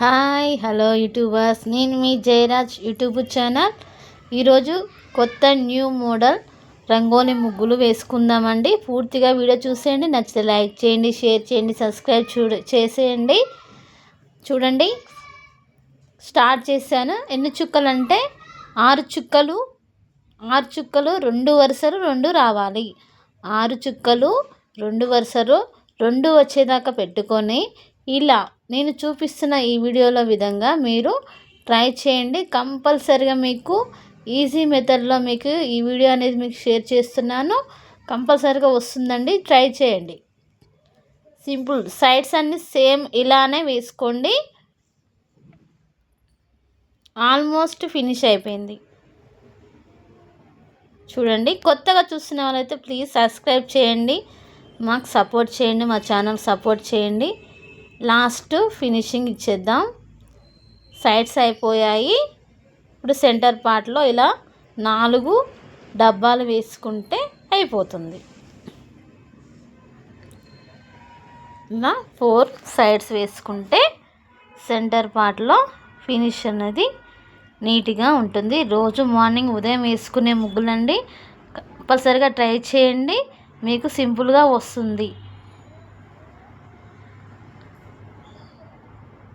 Hi hello YouTubers నేను మీ Jayaraj YouTube channel ఈరోజు కొత్త న్యూ మోడల్ రంగోలి ముగ్గులు వేసుకుందామండి. పూర్తిగా వీడియో చూసేయండి నచ్చితే లైక్ చేయండి షేర్ చేయండి సబ్స్క్రైబ్ చూడ చేసేయండి. చూడండి స్టార్ట్ చేశాను. ఎన్ని చుక్కలు అంటే ఆరు చుక్కలు ఆరు చుక్కలు రెండు వరుసలు రెండు రావాలి. ఆరు చుక్కలు రెండు వరుసలు రెండు వచ్చేదాకా పెట్టుకొని ఇలా నేను చూపిస్తున్న ఈ వీడియోలో విధంగా మీరు ట్రై చేయండి. కంపల్సరిగా మీకు ఈజీ మెథడ్లో మీకు ఈ వీడియో అనేది మీకు షేర్ చేస్తున్నాను. కంపల్సరిగా వస్తుందండి. ట్రై చేయండి. సింపుల్ సైడ్స్ అన్నీ సేమ్ ఇలానే వేసుకోండి. ఆల్మోస్ట్ ఫినిష్ అయిపోయింది. చూడండి. కొత్తగా చూస్తున్న వాళ్ళైతే ప్లీజ్ సబ్స్క్రైబ్ చేయండి. మాకు సపోర్ట్ చేయండి. మా ఛానల్ సపోర్ట్ చేయండి. లాస్ట్ ఫినిషింగ్ ఇచ్చేద్దాం. సైడ్స్ అయిపోయాయి. ఇప్పుడు సెంటర్ పార్ట్లో ఇలా నాలుగు డబ్బాలు వేసుకుంటే అయిపోతుంది. ఇలా ఫోర్ సైడ్స్ వేసుకుంటే సెంటర్ పార్ట్లో ఫినిష్ అనేది నీట్గా ఉంటుంది. రోజు మార్నింగ్ ఉదయం వేసుకునే ముగ్గులండి. కంపల్సరిగా ట్రై చేయండి. మీకు సింపుల్గా వస్తుంది.